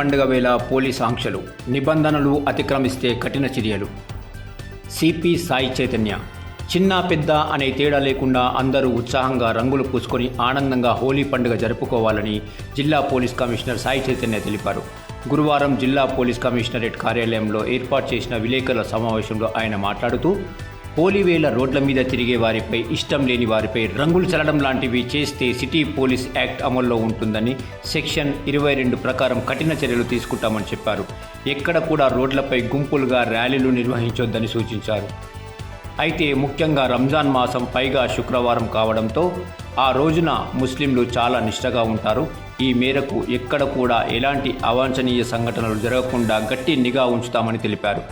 పండుగ వేళ పోలీస్ ఆంక్షలు నిబంధనలు అతిక్రమిస్తే కఠిన చర్యలు. సిపి సాయి చైతన్య చిన్న పెద్ద అనే తేడా లేకుండా అందరూ ఉత్సాహంగా రంగులు పూసుకొని ఆనందంగా హోలీ పండుగ జరుపుకోవాలని జిల్లా పోలీస్ కమిషనర్ సాయి చైతన్య తెలిపారు. గురువారం జిల్లా పోలీస్ కమిషనరేట్ కార్యాలయంలో ఏర్పాటు చేసిన విలేకరుల సమావేశంలో ఆయన మాట్లాడుతూ హోలీ రోడ్ల మీద తిరిగే వారిపై ఇష్టం లేని వారిపై రంగులు చల్లడం లాంటివి చేస్తే సిటీ పోలీస్ యాక్ట్ అమల్లో ఉంటుందని సెక్షన్ ఇరవై రెండు ప్రకారం కఠిన చర్యలు తీసుకుంటామని చెప్పారు. ఎక్కడ కూడా రోడ్లపై గుంపులుగా ర్యాలీలు నిర్వహించొద్దని సూచించారు. అయితే ముఖ్యంగా రంజాన్ మాసం పైగా శుక్రవారం కావడంతో ఆ రోజున ముస్లింలు చాలా నిష్టగా ఉంటారు. ఈ మేరకు ఎక్కడ కూడా ఎలాంటి అవాంఛనీయ సంఘటనలు జరగకుండా గట్టి నిఘా ఉంచుతామని తెలిపారు.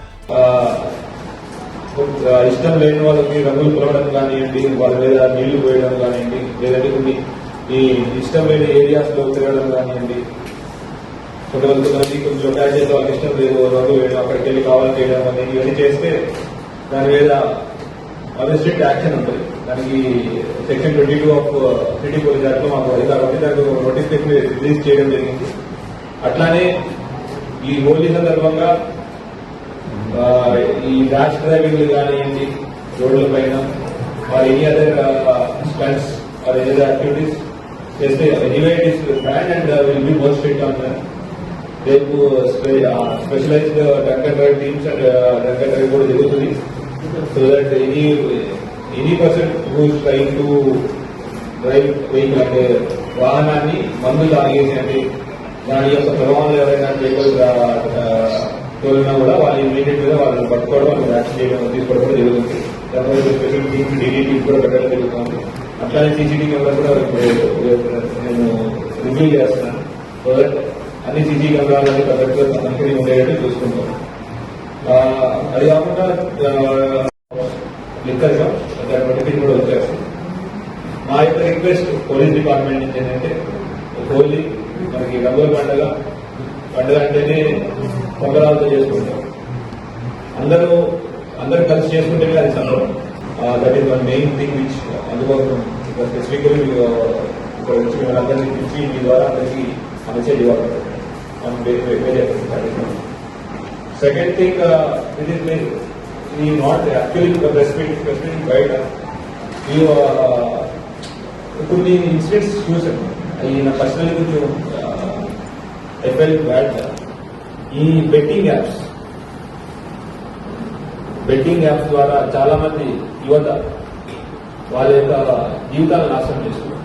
ఇష్టం లేని వాళ్ళకి రంగులు కొలవడం కానివ్వండి వాళ్ళ మీద నీళ్ళు పోయడం కానివ్వండి లేదంటే కొన్ని ఈ ఇష్టం లేని ఏరియాస్లో తిరగడం కానివ్వండి. కొంతమంది కొంతమంది కొంచెం అటాచ్ చేసి వాళ్ళకి ఇష్టం లేదు రంగు వేయడం అక్కడికి వెళ్ళి కావాలి చేయడం అనేది ఇవన్నీ చేస్తే దాని మీద స్ట్రిక్ట్ యాక్షన్ ఉంటుంది. దానికి section twenty two of city police యాక్ట్లో మాకు అధికారం ఉంది దానికి ఒక నోటిఫికేషన్ రిలీజ్ చేయడం జరిగింది. అట్లానే ఈ హోలీ సందర్భంగా ఈ ర్యాష్ డ్రైవింగ్ కానివ్వండి రోడ్ల పైన or any other stunts or any other activities చేస్తే anyway it is ban and will be more strict on రేపు specialised drunk and drive teams and drunk and drive కూడా జరుగుతుంది so that any any person who trying to drive vehicle అంటే వాహనాన్ని మందు తాగేసి అంటే దాని యొక్క ప్రభావంలో ఎవరైనా వెహికల్ తోలినా కూడా వాళ్ళు ఇమీడియట్గా వాళ్ళని పట్టుకోవడం వాళ్ళని యాక్షన్ చేయడం తీసుకోవడం కూడా జరుగుతుంది. దానివల్ల స్పెషల్ టీమ్ డీడీ టీమ్ కూడా పెట్టడం జరుగుతుంది. అట్లానే సీసీటీ కెమెరా కూడా నేను రివ్యూ చేస్తున్నాను. సో దట్ అన్ని సీసీ కెమెరాలన్నీ కరెక్ట్గా కంపెనీ ఉండేటట్టు చూసుకుంటాం. అది కాకుండా లిక్కర్ నోటిఫికేషన్ కూడా వచ్చేస్తుంది. మా యొక్క రిక్వెస్ట్ పోలీస్ డిపార్ట్మెంట్ నుంచి ఏంటంటే హోలీ మనకి రంగుల పండుగ. పండుగ అంటేనే సంబరాలతో చేసుకుంటాం అందరూ అందరూ కలిసి చేసుకుంటేనే అది సంబరం that is one main thing which అందుకోసం ఇక్కడ స్పెసిఫికలీ ఇక్కడ వచ్చి మిమ్మల్ని అందరినీ పిలిచి మీ ద్వారా అందరికీ మెసేజ్ ఇవ్వాలి సెకండ్ థింగ్ ఇది ఈ నాట్ యాక్చువల్లీ స్పెసిఫిక్ స్పెసిఫిక్ బయట ఈ కొన్ని ఇన్సిడెంట్స్ చూసాను అవి నా పర్సనల్ కొంచెం ఎఫ్ఎల్ బ్యాడ్ ఈ బెట్టింగ్ యాప్స్ బెట్టింగ్ యాప్స్ ద్వారా చాలా మంది యువత వాళ్ళ యొక్క జీవితాలను నాశనం చేస్తున్నారు.